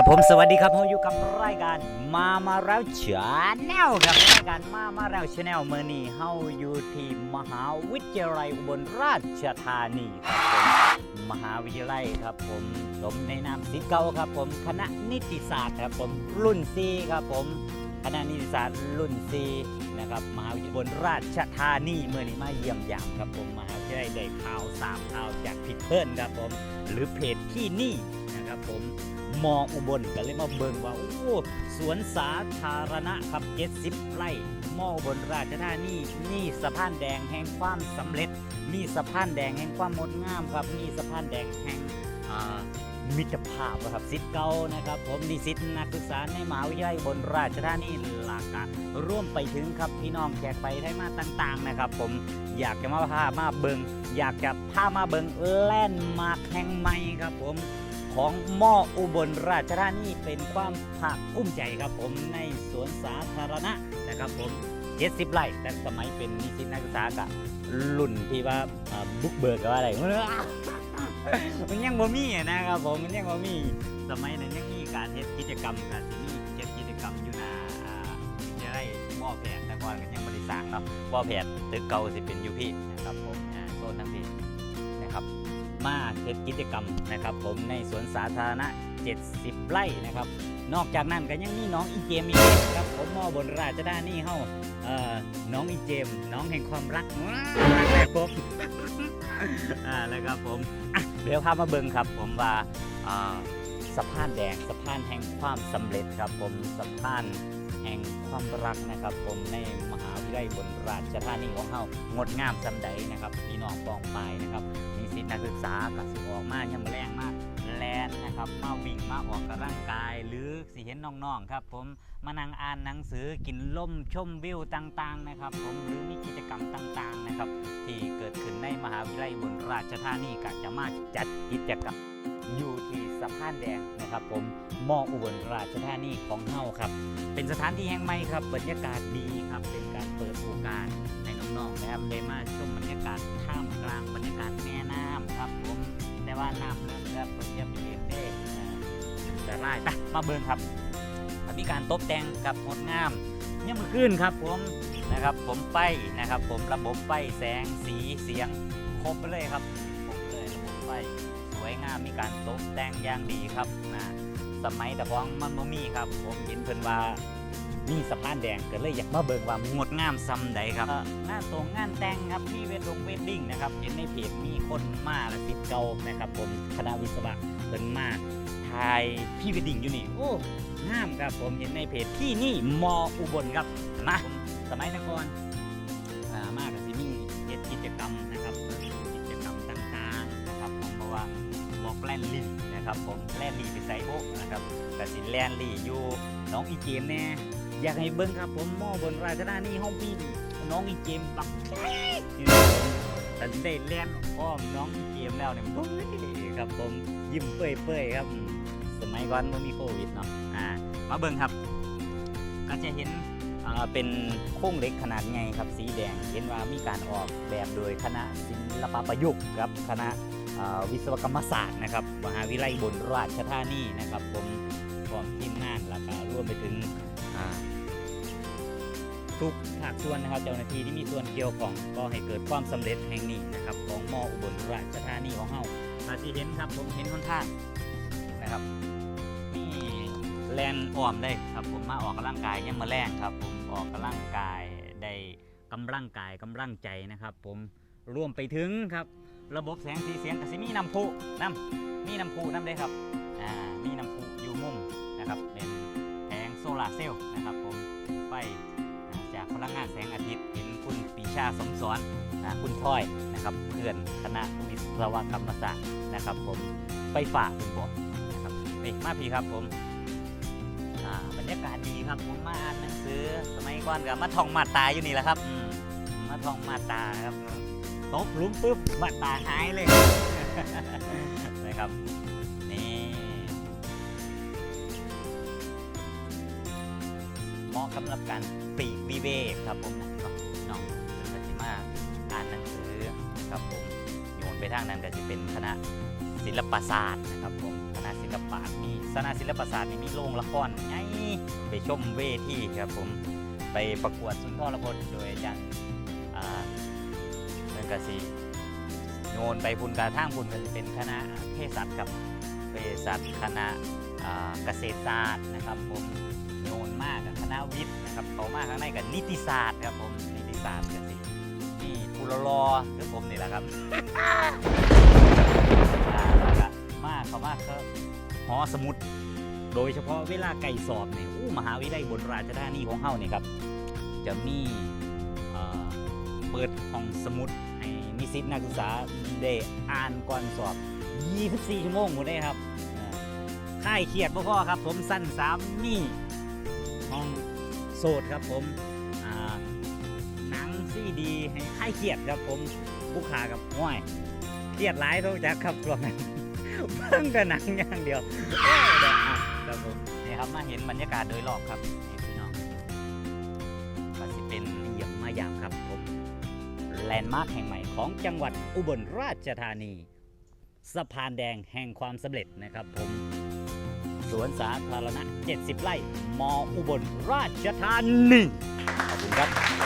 ครับผมสวัสดีครับเราอยู่กับรายการมามาแล้วชาแนลครับรายการมามาแล้วชาแนลเมื่อนี้เฮาอยู่ที่มหาวิทยาลัยอุบลราชธานีครับผมมหาวิทยาลัยครับผมสมในนามศิษย์เก่าครับผมคณะนิติศาสตร์ครับผมรุ่นซีครับผมคณะนิติศาสตร์รุ่นซีนะครับมหาวิทยาลัยอุบลราชธานีเมื่อนี้มาเยี่ยมยามครับผมมหาวิทยาลัยได้ข่าวสามข่าวจากพิดเพิ่นครับผมหรือเพจที่นี่นะครับผม มองอุบลก็เลยมาเบิ่งว่าโอ้สวนสาธารณะครับ 70 ไร่มออุบลราชธานีมีสะพานแดงแห่งความสำเร็จมีสะพานแดงแห่งความงดงามครับมีสะพานแดงแห่งอ่ามิตรภาพครับสิทธิ์เก่านะครับ ผมนิสิตนักศึกษาในมหาวิทยาลัยบลราชธานีหลาการ่วมไปถึงครับพี่น้องแขกไปไทยมาต่าง ๆนะครับ ผมอยากจะมาพามาเบิงอยากจะพามาเบิงแลนด์มาร์คแห่งใหม่ครับผม ของมออุบลราชธานีเป็นความภาคภูมิใจครับผมในสวนสาธารณะนะครับผม 70 ไร่แต่สมัยเป็นนิสิตนักศึกษากับรุ่นที่ว่าบุกเบิกกับว่าอะไรมันยังบ่มีนะครับผมมันยังบ่มีสมัยนั้นยังมีการเฮ็ดกิจกรรมกันสิมีเก็บกิจกรรมอยู่หนาอ่าวิทยาลัยมอแพทย์แต่ก่อนก็ยังบ่ได้สร้างเนาะมอแพทย์ตึกเก่าสิเป็นอยู่พี่นะครับผมอ่าโซนทั้งพี่นะครับ มาเฮ็ดกิจกรรมนะครับ ผมในสวนสาธารณะ 70 ไร่นะครับ นอกจากนั้นก็ยังมีน้องอีเจมอีกครับ ผมมอบนราชธานีเฮาเอ่อน้องอีเจม น้องแห่งความรักว้าวรักแรกพบอ่าแล้วครับผมอะเดี๋ยวพามาเบิ่งครับ ผมว่าอ่าสะพานแดงสะพานแห่งความสำเร็จครับ ผมสะพานแห่งความรักนะครับ ผมในมหาวิทยาลัยบนราชธานีของเฮางดงามสำใดนะครับพี่น้องปองปายนะครับ นิสิตนักศึกษากับสิออกมายามแรงมากแลนนะครับมาวิ่งมาออกกำลังกายหรือสิเห็นน้องๆครับ ผมมานั่งอ่านหนังสือกินล่มชมวิวต่างๆนะครับ ผมหรือมีกิจกรรมต่างๆนะครับ ที่เกิดขึ้นในมหาวิทยาลัยบนราชธานีก็จะมาจัดกิจกรรมอยู่ที่สะพานแดงนะครับ ผมมออุบลราชธานีของเฮาครับ เป็นสถานที่แห่งใหม่ครับบรรยากาศดีครับเป็นการเปิดโอกาสให้น้องๆนะครับได้มาชมบรรยากาศท่ามกลางบรรยากาศแม่น้ำ น้ำเริ่มครับผมจะเรียนได้อ่าแต่ไล่ไปมาเบิ่งครับมีการตกแต่งกับงดงามเนี่ยมมือขึ้นครับผมนะครับผมไฟนะครับ ผมระบบไฟแสงสีเสียงครบไปเลยครับครบเลยระบบไฟสวยงามมีการตกแต่งอย่างดีครับนะสมัยแต่ของมันบ่มีครับ ผมเห็นเพิ่นว่า มีสะพานแดงก็เลยอยากมาเบิ่งว่างดงามซ้ำใดครับเอ่องานตรงงานแต่งครับมีเวดงเวดดิ้งนะครับเห็นในเพจมีคนมาและสิทธิ์เก่านะครับผมคณะวิศวะเพิ่นมาถ่ายพี่เวดดิ้งอยู่นี่โอ้งามครับผมเห็นในเพจที่นี่มออุบลครับมาสมัยนครอ่ามากกับสิมีเฮ็ดกิจกรรมนะครับกิจกรรมต่างๆนะครับผมเพราะว่าบอกแลนลี่นะครับผมแลนลี่ไปใส่โบนะครับกสิแลนลี่อยู่น้องอีเจมแน่ อยากให้เบิ้งครับผมหม้อบนราชธานีห้องพี่น้องอีเกมบักแต่ได้เล่นอ้อมน้องอีเกมแล้วเนี่ยมันครับผมยิ้มเปื่อยๆครับ สมัยก่อนมันมีโควิดเนาะอ่ามาเบิ้งครับ ก็จะเห็นเป็นโครงเล็กขนาดใหญ่ครับสีแดง เห็นว่ามีการออกแบบโดยคณะศิลปประยุกต์ครับคณะวิศวกรรมศาสตร์นะครับมหาวิทยาลัยบนราชธานีนะครับ ผมพร้อมทีมงานแล้วก็ร่วมไปถึง ทุกภาคส่วนนะครับเจ้าหน้าที่ที่มีส่วนเกี่ยวของก็ให้เกิดความสำเร็จแห่งนี้นะครับ ของมออุบลราชธานีของเฮาอาที่เห็นครับผมเห็นค่อนข้างนะครับมีแลนอ้อมได้ครับผมมาออกกำลังกายยังมาแรงครับ ผมออกกำลังกายได้กำลังกายกำลังใจนะครับ ผมรวมไปถึงครับ ระบบแสงสีเสียงกับสิมีน้ำพุน้ำมีน้ำพุน้ำได้ครับอ่ามีน้ำพุอยู่มุมนะครับเป็นแผงโซ ลาร์เซลล์นะครับผมไฟอ่าจากพลังงานแสงอาทิตย์เห็นคุณปีชาสมสอนนะคุณทอยนะครับเพื่อนคณะวิศวกรรมศาสตร์นะครับ ผมไฟฝ่าคุณบอกนะครับนี่มาพี่ครับผมอ่าบรรยากาศดีครับผมมาอ่านหนังสือสมัยก่อนกับมาท่องมาตราอยู่นี่แหละครับอืมมาท่องมาตราครับตบหลุมปุ๊บมาตราหายเลยนะครับ มาะสำหรับการปลีกวิเวกครับผมเนาะน้องเป็นกสิมาอ่านหนังสือนะครับผมโยนไปทางนั้นก็จะเป็นคณะศิลปศาสตร์นะครับผมคณะศิศิลปะมีสนาศิลปศาสตร์นี่มีโรงละครไงไปชมเวทีครับผมไปประกวดสุนทรพจน์โดยอาจารย์อ่าเพิ่นกสีโยนไปพุนกระทางพุนก็จะเป็นคณะเภสัชครับเภสัชคณะเกษตรศาสตร์นะครับผมโยนมากกับ ณะวิทย์นะครับเขามากข้างในกับนิติศาสตร์ครับผมนิติศาสตร์ก็สินี่ปุรลอคือผมนี่แหละครับมากเขามากก็หอสมุด โดยเฉพาะเวลาไก่สอบเนี่ยอู้มหาวิทยาลัยบนราชธานีของเฮาเนี่ยครับ จะมีเปิดห้องสมุดให้นิสิตนักศึกษาได้อ่านก่อนสอบ 24 ชั่วโมงหมดเลยครับค่ายเครียดพ่อๆครับ ผมสั้นสามนี่ ห้องโสดครับผมหนังซีดีให้ค่ายเครียดครับผมผู้ขากับห้วยเครียดหลายโทษจักครับช่วนั้นเพิ่งกระหนังอย่างเดียวเดี๋ยวครับผมนี่ครับมาเห็นบรรยากาศโดยรอบครับนี่พี่น้องก็สิเป็นเยี่ยมมายามครับผมแลนด์มาร์คแห่งใหม่ของจังหวัดอุบลราชธานี สะพานแดงแห่งความสำเร็จนะครับผม สวนสาธารณะ 70 ไร่ มออุบลราชธานี ขอบคุณครับ